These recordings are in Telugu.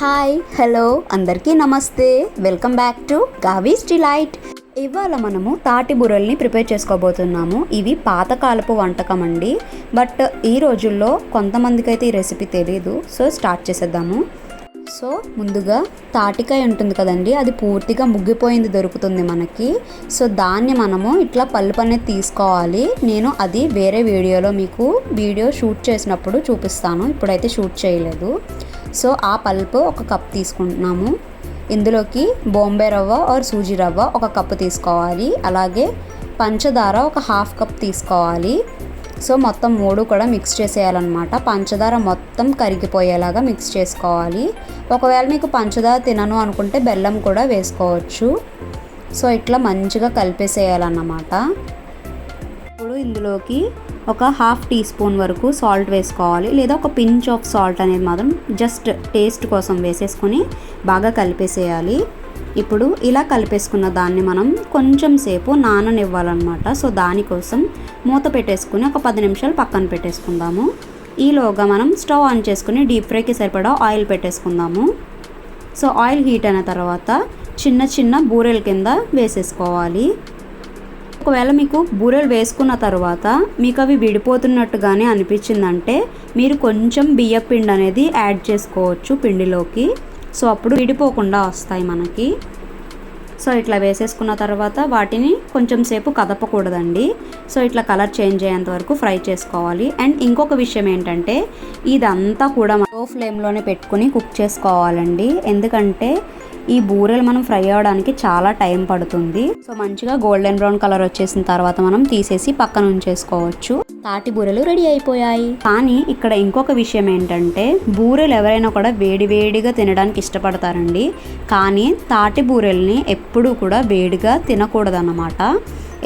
హాయ్ హలో అందరికీ నమస్తే. Welcome back to Gavi's delight. ఇవాళ మనము తాటి బుర్రల్ని ప్రిపేర్ చేసుకోబోతున్నాము. ఇవి పాతకాలపు వంటకం అండి. బట్ ఈ రోజుల్లో కొంతమందికి అయితే ఈ రెసిపీ తెలియదు సో స్టార్ట్ చేసేద్దాము. సో ముందుగా తాటికాయ ఉంటుంది కదండి అది పూర్తిగా ముగ్గిపోయింది దొరుకుతుంది మనకి. సో దాన్ని మనము ఇట్లా పల్పు అనేది తీసుకోవాలి. నేను అది వేరే వీడియోలో మీకు వీడియో షూట్ చేసినప్పుడు చూపిస్తాను. ఇప్పుడైతే షూట్ చేయలేదు. సో ఆ పల్ప్ ఒక కప్ తీసుకుంటున్నాము. ఇందులోకి బాంబే రవ్వ ఆర్ సూజీ రవ్వ ఒక కప్పు తీసుకోవాలి. అలాగే పంచదార ఒక హాఫ్ కప్ తీసుకోవాలి. సో మొత్తం మూడు కూడా మిక్స్ చేసేయాలన్నమాట. పంచదార మొత్తం కరిగిపోయేలాగా మిక్స్ చేసుకోవాలి. ఒకవేళ మీకు పంచదార తినను అనుకుంటే బెల్లం కూడా వేసుకోవచ్చు. సో ఇట్లా మంచిగా కలిపేసేయాలన్నమాట. ఇప్పుడు ఇందులోకి ఒక హాఫ్ టీ స్పూన్ వరకు సాల్ట్ వేసుకోవాలి లేదా ఒక పించ్ ఆఫ్ సాల్ట్ అనేది మాత్రం జస్ట్ టేస్ట్ కోసం వేసేసుకొని బాగా కలిపేసేయాలి. ఇప్పుడు ఇలా కలిపేసుకున్న దాన్ని మనం కొంచెం సేపు నాననివ్వాలన్నమాట. సో దానికోసం మూత పెట్టేసుకుని ఒక పది నిమిషాలు పక్కన పెట్టేసుకుందాము. ఈలోగా మనం స్టవ్ ఆన్ చేసుకుని డీప్ ఫ్రైకి సరిపడా ఆయిల్ పెట్టేసుకుందాము. సో ఆయిల్ హీట్ అయిన తర్వాత చిన్న చిన్న బూరెల కింద వేసేసుకోవాలి. ఒకవేళ మీకు బూరెలు వేసుకున్న తర్వాత మీకు అవి విడిపోతున్నట్టుగానే అనిపించిందంటే మీరు కొంచెం బియ్య పిండి అనేది యాడ్ చేసుకోవచ్చు పిండిలోకి. సో అప్పుడు విడిపోకుండా వస్తాయి మనకి. సో ఇట్లా వేసేసుకున్న తర్వాత వాటిని కొంచెం సేపు కదపకూడదండి. సో ఇట్లా కలర్ చేంజ్ అయ్యేంత వరకు ఫ్రై చేసుకోవాలి. అండ్ ఇంకొక విషయం ఏంటంటే ఇదంతా కూడా లో ఫ్లేమ్లోనే పెట్టుకుని కుక్ చేసుకోవాలండి. ఎందుకంటే ఈ బూరెలు మనం ఫ్రై అవ్వడానికి చాలా టైం పడుతుంది. సో మంచిగా గోల్డెన్ బ్రౌన్ కలర్ వచ్చేసిన తర్వాత మనం తీసేసి పక్కన ఉంచేసుకోవచ్చు. తాటి బూరెలు రెడీ అయిపోయాయి. కానీ ఇక్కడ ఇంకొక విషయం ఏంటంటే బూరెలు ఎవరైనా కూడా వేడివేడిగా తినడానికి ఇష్టపడతారండి. కానీ తాటి బూరెల్ని ఎప్పుడూ కూడా వేడిగా తినకూడదన్నమాట.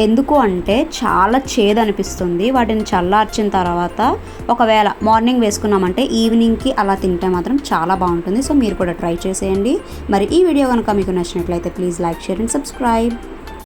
ఎందుకు అంటే చాలా చేదు అనిపిస్తుంది వాటిని చల్లార్చిన తర్వాత ఒకవేళ మార్నింగ్ వేసుకున్నామంటే ఈవినింగ్కి అలా తింటే మాత్రం చాలా బాగుంటుంది. సో మీరు కూడా ట్రై చేసేయండి. మరి ఈ వీడియో కనుక మీకు నచ్చినట్లయితే please like share and subscribe.